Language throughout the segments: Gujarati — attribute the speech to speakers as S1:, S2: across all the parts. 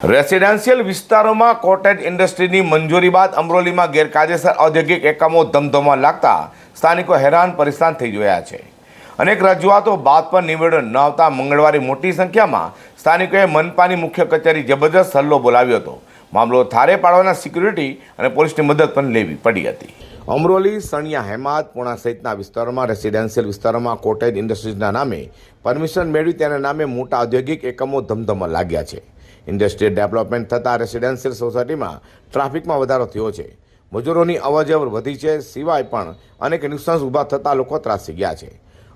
S1: રેસિડેન્શિયલ વિસ્તારોમાં કોટેજ ઇન્ડસ્ટ્રીની મંજૂરી બાદ અમરોલીમાં ગેરકાયદેસર ઔદ્યોગિક એકમો ધમધમવા લાગતા સ્થાનિકો હેરાન પરેશાન થઈ ગયા છે. અનેક રજૂઆતો બાદ પર નિવેડો ન આવતા મંગળવારે મોટી સંખ્યામાં સ્થાનિકોએ મનપાની મુખ્ય કચેરી જબરદસ્ત હલ્લો બોલાવ્યો હતો. મામલો થારે પાડવાના સિક્યુરિટી અને પોલીસની મદદ પણ લેવી પડી હતી. અમરોલી, સણિયા, હેમાદ, પુણા સહિતના વિસ્તારોમાં રેસિડેન્શિયલ વિસ્તારોમાં કોટેજ ઇન્ડસ્ટ્રીઝના નામે પરમિશન મેળવી તેના નામે મોટા ઔદ્યોગિક એકમો ધમધમવા લાગ્યા છે. ઇન્ડસ્ટ્રીયલ ડેવલપમેન્ટ થતાં રેસિડેન્શિયલ સોસાયટીમાં ટ્રાફિકમાં વધારો થયો છે. મજૂરોની અવરજવર વધી છે, સિવાય પણ અનેક નુકસાન ઊભા થતાં લોકો ત્રાસી ગયા છે.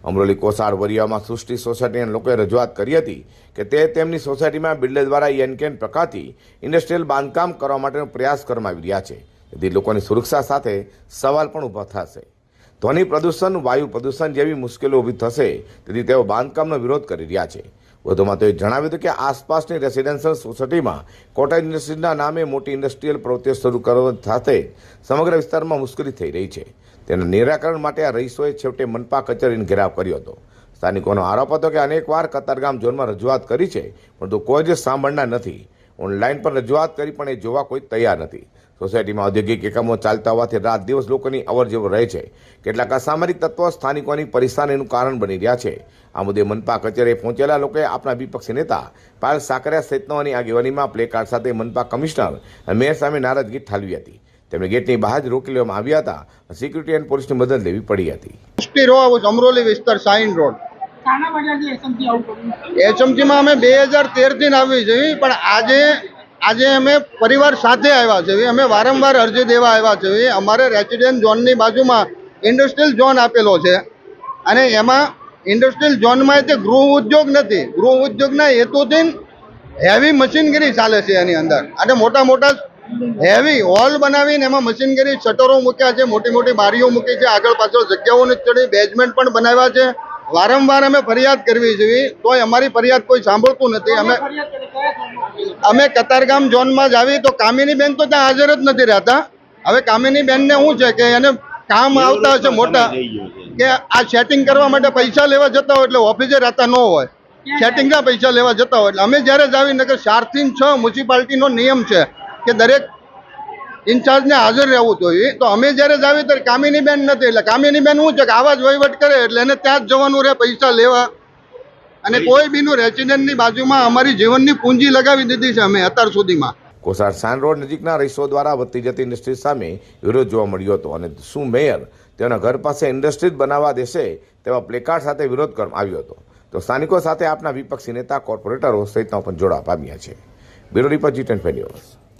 S1: અમરોલી કોસાડ વરિયામાં સૃષ્ટિ સોસાયટીના લોકોએ રજૂઆત કરી હતી કે તે તેમની સોસાયટીમાં બિલ્ડર દ્વારા યનકેન પ્રકારથી ઇન્ડસ્ટ્રીયલ બાંધકામ કરવા માટેનો પ્રયાસ કરવામાં આવી રહ્યા છે. તેથી લોકોની સુરક્ષા સાથે સવાલ પણ ઊભા થશે. ધ્વનિ પ્રદૂષણ, વાયુ પ્રદૂષણ જેવી મુશ્કેલીઓ ઊભી થશે, તેથી તેઓ બાંધકામનો વિરોધ કરી રહ્યા છે. વધુમાં તેઓએ જણાવ્યું હતું કે આસપાસની રેસિડેન્શિયલ સોસાયટીમાં કોટા ઇન્ડસ્ટ્રીઝના નામે મોટી ઇન્ડસ્ટ્રીયલ પ્રવૃત્તિઓ શરૂ કરવા સાથે સમગ્ર વિસ્તારમાં મુશ્કેલી થઈ રહી છે. તેના નિરાકરણ માટે આ રહીશોએ છેવટે મનપા કચેરીને ઘેરાવ કર્યો હતો. સ્થાનિકોનો આરોપ હતો કે અનેકવાર કતારગામ ઝોનમાં રજૂઆત કરી છે, પરંતુ કોઈ જ સાંભળનાર નથી. ઓનલાઈન પર રજૂઆત કરી પણ એ જોવા કોઈ તૈયાર નથી. સોસાયટીમાં ઔદ્યોગિક એકમો ચાલતા હોવાથી રાત દિવસ લોકોની અવરજવર રહે છે. કેટલાક અસામરિક તત્વો સ્થાનિકોની પરેશાનીનું કારણ બની રહ્યા છે. આ મુદ્દે મનપા કચેરીએ પહોંચેલા લોકોએ આપણા વિપક્ષી નેતા પાયલ સાકરિયા સહિતનાઓની આગેવાનીમાં પ્લેકાર્ડ સાથે મનપા કમિશનર અને મેયર સામે નારાજગી ઠાલવી હતી. તેમણે ગેટની બહાર જ રોકી લેવામાં આવ્યા હતા. સિક્યુરિટી એન્ડ પોલીસની મદદ લેવી પડી હતી.
S2: એસટી રો અમરોલી વિસ્તાર સાઇન રોડ. એચએમસીમાં અમે બે હજાર તેરથી આવી છે પણ આજે આજે અમે પરિવાર સાથે આવ્યા છીએ અમે વારંવાર અરજી દેવા આવ્યા છીએ અમારે રેસિડેન્ટ ઝોનની બાજુમાં ઇન્ડસ્ટ્રીયલ ઝોન આપેલો છે. અને એમાં ઇન્ડસ્ટ્રીયલ ઝોનમાં તે ગૃહ ઉદ્યોગ નથી. ગૃહ ઉદ્યોગના હેતુથી હેવી મશીનગીરી ચાલે છે એની અંદર. અને મોટા મોટા હેવી હોલ બનાવીને એમાં મશીનગીરી શટરો મૂક્યા છે. મોટી મોટી બારીઓ મૂકી છે. આગળ પાછળ જગ્યાઓની ચડી બેઝમેન્ટ પણ બનાવ્યા છે. વારંવાર અમે ફરિયાદ કરવી જોઈએ. તોય અમારી ફરિયાદ કોઈ સાંભળતું નથી. અમે અમે કતારગામ ઝોનમાં જ આવી તો કામિની બેન તો ત્યાં હાજર જ નથી રહેતા. હવે કામિની બેનને શું છે કે એને કામ આવતા હશે મોટા કે આ સેટિંગ કરવા માટે પૈસા લેવા જતા હોય એટલે ઓફિસે રહેતા ન હોય. સેટિંગના પૈસા લેવા જતા હોય એટલે અમે જ્યારે જ આવી નગર ચારથી છ મ્યુનિસિપાલિટીનો નિયમ છે કે દરેક ઇન્ચાર્જને હાજર રહેવું જોઈએ તો અમે જ્યારે જ આવી ત્યારે કામિની બેન નથી. એટલે કામિની બેન શું છે કે આવા જ વહીવટ કરે એટલે એને ત્યાં જ જવાનું રહે પૈસા લેવા. અને કોઈ બીનું રેસિડેન્ટની બાજુમાં અમારી જીવનની પૂંજી લગાવી દીધી છે અમે અત્યાર સુધીમાં.
S1: કોસાર સાન રોડ નજીકના રહીશો દ્વારા વધતી જતી ઇન્ડસ્ટ્રી સામે વિરોધ જોવા મળ્યો હતો અને શું મેયર તેના ઘર પાસે ઇન્ડસ્ટ્રી બનાવવા દેશે તેવા પ્લેકાર્ડ સાથે વિરોધ કરવામાં આવ્યો હતો. તો સ્થાનિકો સાથે આપના વિપક્ષી નેતા કોર્પોરેટરો સહિતના પણ જોડા પામ્યા છે. Bureau report Zee news.